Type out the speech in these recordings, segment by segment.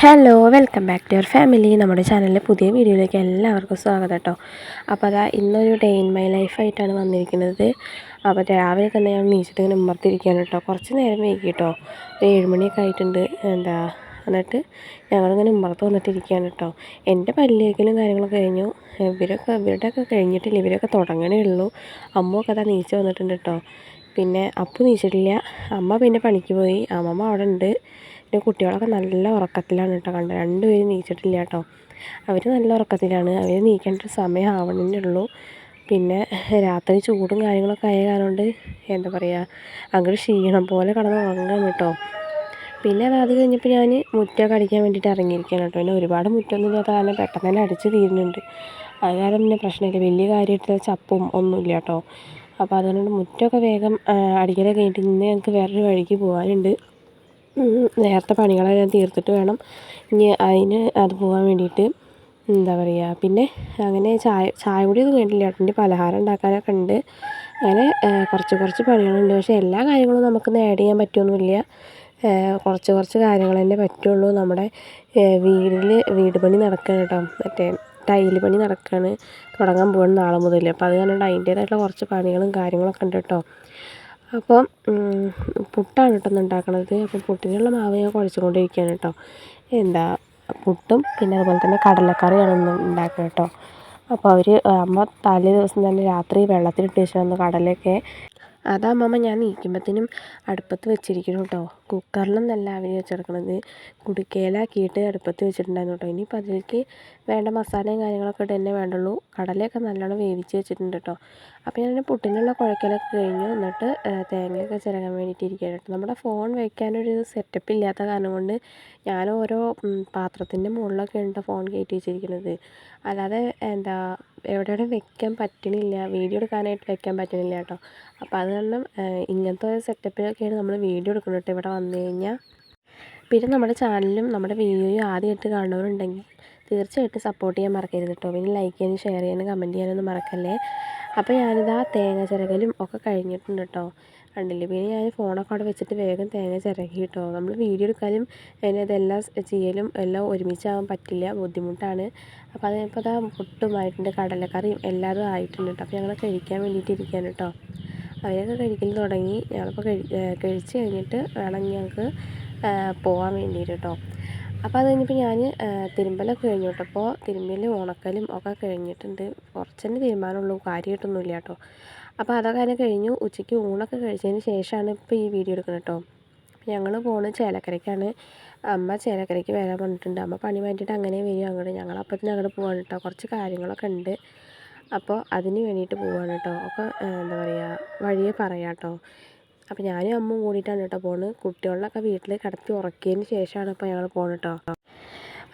Hello welcome back to your family നമ്മുടെ ചാനലിലെ പുതിയ വീഡിയോയിലേക്ക് എല്ലാവർക്കും സ്വാഗതം കേട്ടോ. അപ്പോൾ അതാ ഇന്നൊരു ഡേ ഇൻ മൈ ലൈഫായിട്ടാണ് വന്നിരിക്കുന്നത്. അപ്പോൾ രാവിലെ തന്നെ ഞാൻ നീച്ചിട്ട് ഇങ്ങനെ ഉമ്മർത്തിരിക്കുകയാണ് കേട്ടോ. കുറച്ച് നേരം വൈകി കേട്ടോ. ഒരു ഏഴുമണിയൊക്കെ ആയിട്ടുണ്ട്. എന്താ എന്നിട്ട് ഞങ്ങളിങ്ങനെ ഉമ്മർത്ത് വന്നിട്ടിരിക്കുകയാണ് കേട്ടോ. എന്റെ പല്ലിയൊക്കെയും കാര്യങ്ങളൊക്കെ കഴിഞ്ഞു. ഇവരൊക്കെ ഇവരുടെയൊക്കെ കഴിഞ്ഞിട്ടില്ല. ഇവരൊക്കെ തുടങ്ങണേ ഉള്ളൂ. അമ്മയൊക്കെ അതാ നീച്ച് വന്നിട്ടുണ്ട് കേട്ടോ. പിന്നെ അപ്പു നീച്ചിട്ടില്ല. അമ്മ പിന്നെ പണിക്ക് പോയി. അമ്മമ്മ അവിടെ ഉണ്ട്. പിന്നെ കുട്ടികളൊക്കെ നല്ല ഉറക്കത്തിലാണ് കേട്ടോ കണ്ടത്. രണ്ടുപേരും നീച്ചിട്ടില്ല കേട്ടോ അവർ നല്ല ഉറക്കത്തിലാണ്. അവർ നീക്കേണ്ട സമയം ആവണേ ഉള്ളൂ. പിന്നെ രാത്രി ചൂടും കാര്യങ്ങളൊക്കെ ആയ കാരണം എന്താ പറയുക അങ്ങോട്ട് ക്ഷീണം പോലെ കിടന്ന് ഉറങ്ങാൻ കേട്ടോ. പിന്നെ അത് അത് കഴിഞ്ഞപ്പോൾ ഞാൻ മുറ്റമൊക്കെ അടിക്കാൻ വേണ്ടിയിട്ട് ഇറങ്ങിയിരിക്കുകയാണ് കേട്ടോ. പിന്നെ ഒരുപാട് മുറ്റമൊന്നും ഇല്ലാത്ത കാരണം പെട്ടെന്ന് തന്നെ അടിച്ച് തീരുന്നുണ്ട്. അത് കാരണം പിന്നെ പ്രശ്നമില്ല. വലിയ കാര്യമായിട്ട് ചപ്പും ഒന്നുമില്ല കേട്ടോ. അപ്പോൾ അതുകൊണ്ട് മുറ്റമൊക്കെ വേഗം അടിക്കലൊക്കെ കഴിഞ്ഞിട്ട് ഇന്ന് ഞങ്ങൾക്ക് വേറൊരു വഴിക്ക് പോകാനുണ്ട് നേരത്തെ പണികളെല്ലാം തീർത്തിട്ട് വേണം. ഇനി അതിന് അത് പോകാൻ വേണ്ടിയിട്ട് എന്താ പറയുക പിന്നെ അങ്ങനെ ചായ ചായ കുടിയൊന്നും കഴിഞ്ഞിട്ടില്ല കേട്ടോ പലഹാരം ഉണ്ടാക്കാനൊക്കെ ഉണ്ട്. അങ്ങനെ കുറച്ച് കുറച്ച് പണികളുണ്ട്. പക്ഷേ എല്ലാ കാര്യങ്ങളും നമുക്ക് നേട് ചെയ്യാൻ പറ്റുമൊന്നുമില്ല കുറച്ച് കുറച്ച് കാര്യങ്ങൾ തന്നെ പറ്റുള്ളൂ. നമ്മുടെ വീടിൽ വീട് പണി നടക്കുകയാണ് കേട്ടോ. മറ്റേ ടൈൽ പണി നടക്കുകയാണ് തുടങ്ങാൻ പോവാണ് നാളെ മുതൽ അപ്പോൾ അത് കാരണം അതിന്റേതായിട്ടുള്ള കുറച്ച് പണികളും കാര്യങ്ങളൊക്കെ ഉണ്ട് കേട്ടോ. അപ്പം പുട്ടാണ് കേട്ടോ ഇന്ന് ഉണ്ടാക്കണത് അപ്പം പുട്ടിനുള്ള മാവ് ഞാൻ കുഴച്ചുകൊണ്ടിരിക്കുകയാണ് കേട്ടോ. എന്താ പുട്ടും പിന്നെ അതുപോലെ തന്നെ കടലക്കറിയാണ് ഇന്ന് ഉണ്ടാക്കുന്നത് കേട്ടോ. അപ്പോൾ അവർ അമ്മ തലേ ദിവസം തന്നെ രാത്രി വെള്ളത്തിലിട്ട് വെച്ചിരുന്നു കടലയൊക്കെ. അതാ അമ്മമ്മ ഞാൻ നീക്കുമ്പോഴത്തേനും അടുപ്പത്ത് വെച്ചിരിക്കുന്നു കേട്ടോ. കുക്കറിലൊന്നല്ല അവർ വെച്ചെടുക്കണത്. കുടുക്കയിലാക്കിയിട്ട് അടുപ്പത്ത് വെച്ചിട്ടുണ്ടായിരുന്നു കേട്ടോ. ഇനിയിപ്പോൾ അതിലേക്ക് വേണ്ട മസാലയും കാര്യങ്ങളൊക്കെ ഇട്ട് തന്നെ വേണ്ടുള്ളൂ. കടലയൊക്കെ നല്ലോണം വേവിച്ച് വെച്ചിട്ടുണ്ട് കേട്ടോ. അപ്പോൾ ഞാൻ പുട്ടിനുള്ള കുഴക്കലൊക്കെ കഴിഞ്ഞു. എന്നിട്ട് തേങ്ങയൊക്കെ ചിരകാൻ വേണ്ടിയിട്ട് ഇരിക്കുകയാണ് കേട്ടോ. നമ്മുടെ ഫോൺ വയ്ക്കാനൊരു സെറ്റപ്പ് ഇല്ലാത്ത കാരണം കൊണ്ട് ഞാൻ ഓരോ പാത്രത്തിന്റെ മുകളിലൊക്കെ ഉണ്ട് ഫോൺ കയറ്റി വെച്ചിരിക്കുന്നത്. അല്ലാതെ എന്താ എവിടെ എവിടെ വെക്കാൻ പറ്റണില്ല. വീഡിയോ എടുക്കാനായിട്ട് വെക്കാൻ പറ്റണില്ല കേട്ടോ. അപ്പോൾ അത് കാരണം ഇങ്ങനത്തെ ഒരു സെറ്റപ്പിലൊക്കെയാണ് നമ്മൾ വീഡിയോ എടുക്കുന്നത് കേട്ടോ ഇവിടെ വന്നു കഴിഞ്ഞാൽ പിന്നെ നമ്മുടെ ചാനലും നമ്മുടെ വീഡിയോയും ആദ്യമായിട്ട് കാണുന്നവരുണ്ടെങ്കിൽ തീർച്ചയായിട്ടും സപ്പോർട്ട് ചെയ്യാൻ മറക്കരുത് കേട്ടോ. പിന്നെ ലൈക്ക് ചെയ്യാനും ഷെയർ ചെയ്യാനും കമന്റ് ചെയ്യാനൊന്നും മറക്കല്ലേ. അപ്പോൾ ഞാനിതാ തേങ്ങ ചിരകലും ഒക്കെ കഴിഞ്ഞിട്ടുണ്ട് കേട്ടോ. കണ്ടില്ലേ? പിന്നെ ഞാൻ ഫോണൊക്കെ അവിടെ വെച്ചിട്ട് വേഗം തേങ്ങ ചിരകി കേട്ടോ നമ്മൾ വീഡിയോ എടുക്കാനും അതിന് ഇതെല്ലാം ചെയ്യലും എല്ലാം ഒരുമിച്ചാകാൻ പറ്റില്ല. ബുദ്ധിമുട്ടാണ്. അപ്പോൾ അത് ഇപ്പോൾ അതാ പുട്ടുമായിട്ടുണ്ട് കടലക്കറിയും എല്ലാതും ആയിട്ടുണ്ട് കേട്ടോ അപ്പോൾ ഞങ്ങൾ കഴിക്കാൻ വേണ്ടിയിട്ട് ഇരിക്കാൻ കേട്ടോ അവരൊക്കെ കഴിക്കൽ തുടങ്ങി. ഞങ്ങളിപ്പോൾ കഴി കഴിച്ച് കഴിഞ്ഞിട്ട് വേണം ഞങ്ങൾക്ക് പോകാൻ വേണ്ടിയിട്ട് കേട്ടോ അപ്പോൾ അത് കഴിഞ്ഞപ്പോൾ ഞാൻ തിരുമ്പലൊക്കെ കഴിഞ്ഞു അപ്പോൾ തിരുമ്പലും ഉണക്കലും ഒക്കെ കഴിഞ്ഞിട്ടുണ്ട്. കുറച്ച് തന്നെ തീരുമാനമുള്ളൂ കാര്യമായിട്ടൊന്നുമില്ല കേട്ടോ അപ്പോൾ അതൊക്കെ അതിന് കഴിഞ്ഞു. ഉച്ചയ്ക്ക് ഊണൊക്കെ കഴിച്ചതിന് ശേഷമാണ് ഇപ്പോൾ ഈ വീഡിയോ എടുക്കുന്നത് കേട്ടോ. ഞങ്ങൾ പോകുന്നത് ചേലക്കരയ്ക്കാണ്. അമ്മ ചേലക്കരയ്ക്ക് വരാൻ പറഞ്ഞിട്ടുണ്ട്. അമ്മ പണി മാറ്റിയിട്ട് അങ്ങനെ വരും അങ്ങോട്ട്. ഞങ്ങൾ അപ്പത്തിന് അങ്ങോട്ട് പോവാണ് കേട്ടോ. കുറച്ച് കാര്യങ്ങളൊക്കെ ഉണ്ട്. അപ്പോൾ അതിന് വേണ്ടിയിട്ട് പോവാണ് കേട്ടോ. അപ്പോൾ എന്താ പറയുക വഴിയെ പറയാം കേട്ടോ. അപ്പോൾ ഞാനും അമ്മ കൂടിയിട്ടാണ് കേട്ടോ പോകുന്നത് കുട്ടികളിലൊക്കെ വീട്ടിൽ കിടത്തി ഉറക്കിയതിന് ശേഷമാണ് ഇപ്പോൾ ഞങ്ങൾ പോകുന്നത് കേട്ടോ.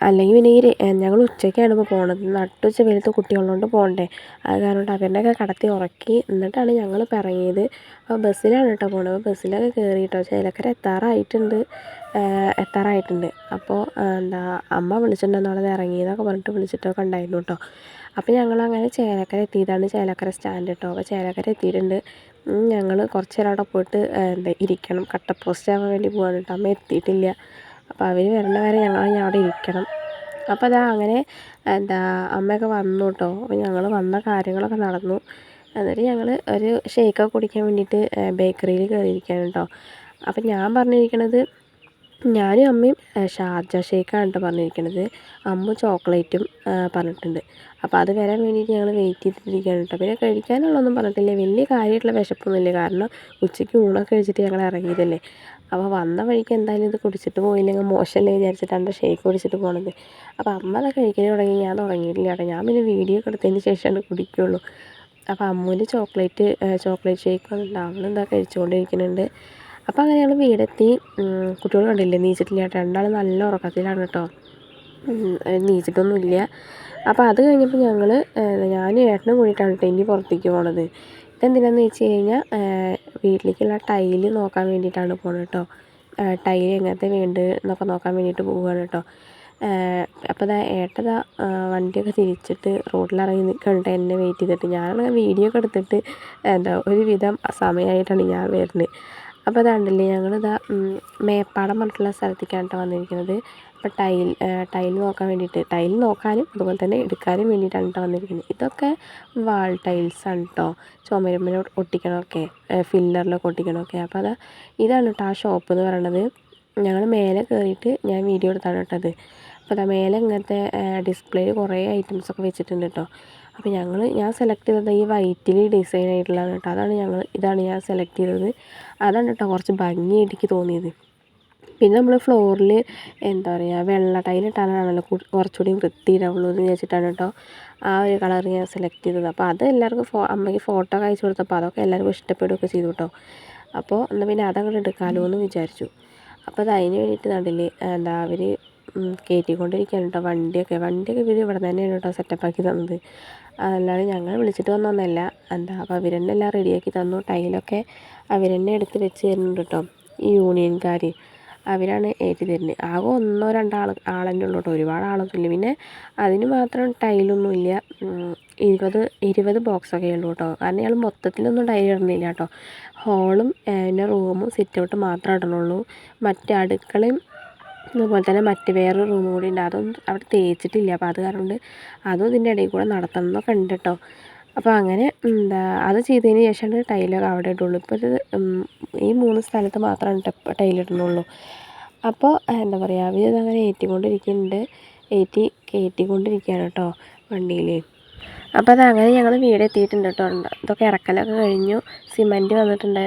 അല്ലെങ്കിൽ പിന്നെ ഈ ഞങ്ങൾ ഉച്ചയ്ക്കാണ് ഇപ്പോൾ പോണത്. നട്ടുച്ച വെയിലത്ത് കുട്ടികളുള്ളതുകൊണ്ട് പോകണ്ടേ അത് കാരണം അവരുടെയൊക്കെ കടത്തി ഉറക്കി എന്നിട്ടാണ് ഞങ്ങൾ ഇപ്പോൾ ഇറങ്ങിയത് അപ്പോൾ ബസ്സിലാണ് കേട്ടോ പോണത്. ബസ്സിലൊക്കെ കയറി കേട്ടോ ചേലക്കര എത്താറായിട്ടുണ്ട്. എത്താറായിട്ടുണ്ട്. അപ്പോൾ എന്താ അമ്മ വിളിച്ചിട്ടുണ്ടെന്നുള്ളത് ഇറങ്ങിയതൊക്കെ പറഞ്ഞിട്ട് വിളിച്ചിട്ടൊക്കെ ഉണ്ടായിരുന്നു കേട്ടോ. അപ്പോൾ ഞങ്ങൾ അങ്ങനെ ചേലക്കര എത്തിയതാണ് ചേലക്കര സ്റ്റാൻഡ് കേട്ടോ. അപ്പോൾ ചേലക്കര എത്തിയിട്ടുണ്ട്. ഞങ്ങൾ കുറച്ച് നേരം അവിടെ പോയിട്ട് എന്താ ഇരിക്കണം. കട്ട പോസ്റ്റ് ആവാൻ വേണ്ടി പോകാൻ കേട്ടോ. അമ്മ എത്തിയിട്ടില്ല. അപ്പോൾ അവർ വരണ വരെ ഞങ്ങൾ അവിടെ ഇരിക്കണം. അപ്പോൾ അതാ അങ്ങനെ എന്താ അമ്മയൊക്കെ വന്നു കേട്ടോ അപ്പോൾ ഞങ്ങൾ വന്ന കാര്യങ്ങളൊക്കെ നടന്നു. എന്നിട്ട് ഞങ്ങൾ ഒരു ഷേക്കൊക്കെ കുടിക്കാൻ വേണ്ടിയിട്ട് ബേക്കറിയിൽ കയറിയിരിക്കുകയാണ് കേട്ടോ അപ്പം ഞാൻ പറഞ്ഞിരിക്കണത് ഞാനും അമ്മയും ഷാർജ ഷേക്കാണ് കേട്ടോ പറഞ്ഞിരിക്കണത്. അമ്മ ചോക്ലേറ്റും പറഞ്ഞിട്ടുണ്ട്. അപ്പോൾ അത് വരാൻ വേണ്ടിയിട്ട് ഞങ്ങൾ വെയിറ്റ് ചെയ്തിട്ടിരിക്കുകയാണ് കേട്ടോ പിന്നെ കഴിക്കാനുള്ളതൊന്നും പറഞ്ഞിട്ടില്ല. വലിയ കാര്യമായിട്ടുള്ള വിശപ്പൊന്നുമില്ല. കാരണം ഉച്ചയ്ക്ക് ഊണൊക്കെ കഴിച്ചിട്ട് ഞങ്ങൾ ഇറങ്ങിയതല്ലേ. അപ്പോൾ വന്ന വഴിക്ക് എന്തായാലും ഇത് കുടിച്ചിട്ട് പോയില്ലെങ്കിൽ മോശമല്ലേ വിചാരിച്ചിട്ടാണ് ഷേക്ക് കുടിച്ചിട്ട് പോണത്. അപ്പോൾ അമ്മ അത് കഴിക്കാൻ തുടങ്ങി. ഞാൻ തുടങ്ങിയിട്ടില്ല കേട്ടോ. ഞാൻ പിന്നെ വീഡിയോ ഒക്കെ ശേഷമാണ് കുടിക്കുകയുള്ളൂ അപ്പോൾ അമ്മൂന് ചോക്ലേറ്റ് ചോക്ലേറ്റ് ഷേക്ക് അവളെന്താ കഴിച്ചുകൊണ്ടിരിക്കുന്നുണ്ട്. അപ്പോൾ അങ്ങനെ ഞങ്ങൾ വീടെത്തി കുട്ടികൾ കണ്ടില്ലേ? നീച്ചിട്ടില്ല കേട്ടോ. രണ്ടാൾ നല്ല ഉറക്കത്തിലാണ് കേട്ടോ. നീച്ചിട്ടൊന്നുമില്ല. അപ്പോൾ അത് കഴിഞ്ഞപ്പോൾ ഞങ്ങൾ ഞാനും ഏട്ടനും കൂടിയിട്ടാണ് കേട്ടോ ഇനി പുറത്തേക്ക് പോണത്. ഇതെന്തിനാന്ന് വെച്ച് കഴിഞ്ഞാൽ വീട്ടിലേക്കുള്ള ടൈൽ നോക്കാൻ വേണ്ടിയിട്ടാണ് പോകുന്നത് കേട്ടോ ടൈൽ എങ്ങനത്തെ വേണ്ടത് എന്നൊക്കെ നോക്കാൻ വേണ്ടിയിട്ട് പോവുകയാണ് കേട്ടോ അപ്പോൾ ദാ ഏട്ടതാ വണ്ടിയൊക്കെ തിരിച്ചിട്ട് റോഡിലിറങ്ങി നിൽക്കുന്നുണ്ട് എന്നെ വെയിറ്റ് ചെയ്തിട്ട് ഞാനങ്ങനെ വീഡിയോ ഒക്കെ എടുത്തിട്ട് എന്താ ഒരുവിധം സമയമായിട്ടാണ് ഞാൻ വരുന്നത്. അപ്പോൾ അതാണ്ടല്ലേ ഞങ്ങളിതാ മേപ്പാടം പറഞ്ഞിട്ടുള്ള സ്ഥലത്തേക്കാണ് കേട്ടോ വന്നിരിക്കുന്നത്. അപ്പോൾ ടൈൽ ടൈൽ നോക്കാൻ വേണ്ടിയിട്ട് ടൈൽ നോക്കാനും അതുപോലെ തന്നെ എടുക്കാനും വേണ്ടിയിട്ടാണ് കേട്ടോ വന്നിരിക്കുന്നത്. ഇതൊക്കെ വാൾ ടൈൽസാണ് കേട്ടോ ചുമരുമ്മൽ ഒട്ടിക്കണമൊക്കെ ഫില്ലറിലൊക്കെ ഒട്ടിക്കണമൊക്കെ. അപ്പോൾ അത് ഇതാണ് കേട്ടോ ആ ഷോപ്പ് എന്ന് പറയണത്. ഞങ്ങൾ മേലെ കയറിയിട്ട് ഞാൻ വീഡിയോ എടുത്താണ് കേട്ടത് അപ്പോൾ അതാ മേലെ ഇങ്ങനത്തെ ഡിസ്പ്ലേയിൽ കുറേ ഐറ്റംസ് ഒക്കെ വെച്ചിട്ടുണ്ട് കേട്ടോ അപ്പോൾ ഞങ്ങൾ ഞാൻ സെലക്ട് ചെയ്തത് ഈ വൈറ്റിൽ ഡിസൈൻ ആയിട്ടുള്ളതാണ് കേട്ടോ അതാണ് ഞങ്ങൾ ഇതാണ് ഞാൻ സെലക്ട് ചെയ്തത്. അതാണ് കേട്ടോ കുറച്ച് ഭംഗിയായിട്ട് എനിക്ക് തോന്നിയത്. പിന്നെ നമ്മൾ ഫ്ലോറിൽ എന്താ പറയുക വെള്ള ടൈലിട്ടാലാണല്ലോ കുറച്ചുകൂടി വൃത്തി വൃത്തിയിടാവുള്ളൂ എന്ന് വിചാരിച്ചിട്ടാണ് കേട്ടോ ആ ഒരു കളർ ഞാൻ സെലക്ട് ചെയ്തത്. അപ്പോൾ അത് എല്ലാവർക്കും ഫോ അമ്മയ്ക്ക് ഫോട്ടോ ഒക്കെ അയച്ചു കൊടുത്തപ്പോൾ അതൊക്കെ എല്ലാവർക്കും ഇഷ്ടപ്പെടുകയൊക്കെ ചെയ്തു കേട്ടോ അപ്പോൾ എന്നാൽ പിന്നെ അതങ്ങോട്ട് എടുക്കാമല്ലോ എന്ന് വിചാരിച്ചു. അപ്പോൾ അത് അതിന് വേണ്ടിയിട്ട് നടിൽ എന്താ അവർ കയറ്റിക്കൊണ്ടിരിക്കുകയാണ് കേട്ടോ വണ്ടിയൊക്കെ. വണ്ടിയൊക്കെ ഇവർ ഇവിടെ തന്നെയാണ് കേട്ടോ സെറ്റപ്പാക്കി തന്നത്. അതല്ലാതെ ഞങ്ങൾ വിളിച്ചിട്ട് വന്നൊന്നല്ല. എന്താ അപ്പോൾ അവർ തന്നെ എല്ലാം റെഡിയാക്കി തന്നു. ടൈലൊക്കെ അവർ തന്നെ എടുത്ത് വെച്ച് തരുന്നുണ്ട് കേട്ടോ ഈ യൂണിയൻകാർ അവരാണ് ഏറ്റി തരുന്നത്. ആകെ ഒന്നോ രണ്ടോ ആൾ ആളെന്നെ ഉള്ളൂ കേട്ടോ ഒരുപാട് ആളൊന്നുമില്ല. പിന്നെ അതിന് മാത്രം ടൈലൊന്നുമില്ല. ഇരുപത് ഇരുപത് ബോക്സൊക്കെ ഉള്ളൂ കേട്ടോ. കാരണം ഞങ്ങൾ മൊത്തത്തിലൊന്നും ടൈൽ ഇടുന്നില്ല കേട്ടോ. ഹോളും പിന്നെ റൂമും സിറ്റ് മാത്രം ഇടണുള്ളൂ. മറ്റ് അടുക്കളയും അതുപോലെ തന്നെ മറ്റ് വേറെ റൂം കൂടി ഉണ്ട്. അതൊന്നും അവിടെ തേച്ചിട്ടില്ല. അപ്പോൾ അത് കാരണം കൊണ്ട് അതും ഇതിന്റെ ഇടയിൽ കൂടെ നടത്തണം എന്നൊക്കെ ഉണ്ട് കേട്ടോ. അപ്പോൾ അങ്ങനെ എന്താ അത് ചെയ്തതിന് ശേഷമാണ് ടൈലർ അവിടെ ഇടുള്ളൂ. ഇപ്പോൾ ഇത് ഈ മൂന്ന് സ്ഥലത്ത് മാത്രമാണ് ടൈൽ ഇടുന്നുള്ളൂ. അപ്പോൾ എന്താ പറയുക അവർ അങ്ങനെ ഏറ്റിക്കൊണ്ടിരിക്കുന്നുണ്ട്. ഏറ്റി കയറ്റിക്കൊണ്ടിരിക്കുകയാണ് കേട്ടോ വണ്ടിയിൽ അപ്പോൾ അത് അങ്ങനെ ഞങ്ങൾ വീട് എത്തിയിട്ടുണ്ട് കേട്ടോ ഇതൊക്കെ ഇറക്കലൊക്കെ കഴിഞ്ഞു. സിമന്റ് വന്നിട്ടുണ്ട്.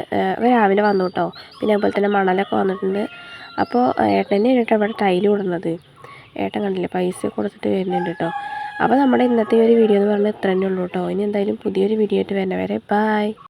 രാവിലെ വന്നു കേട്ടോ പിന്നെ അതുപോലെ തന്നെ മണലൊക്കെ വന്നിട്ടുണ്ട്. അപ്പോൾ ഏട്ടനെ കേട്ടോ ഇവിടെ ടൈൽ കൊടുക്കുന്നത് ഏട്ടൻ കണ്ടില്ലേ? പൈസ കൊടുത്തിട്ട് വരുന്നുണ്ട് കേട്ടോ അപ്പോൾ നമ്മുടെ ഇന്നത്തെ ഒരു വീഡിയോ എന്ന് പറഞ്ഞാൽ ഇത്ര തന്നെ ഉള്ളൂ കേട്ടോ ഇനി എന്തായാലും പുതിയൊരു വീഡിയോ ആയിട്ട് വരുന്നവരെ ബായ്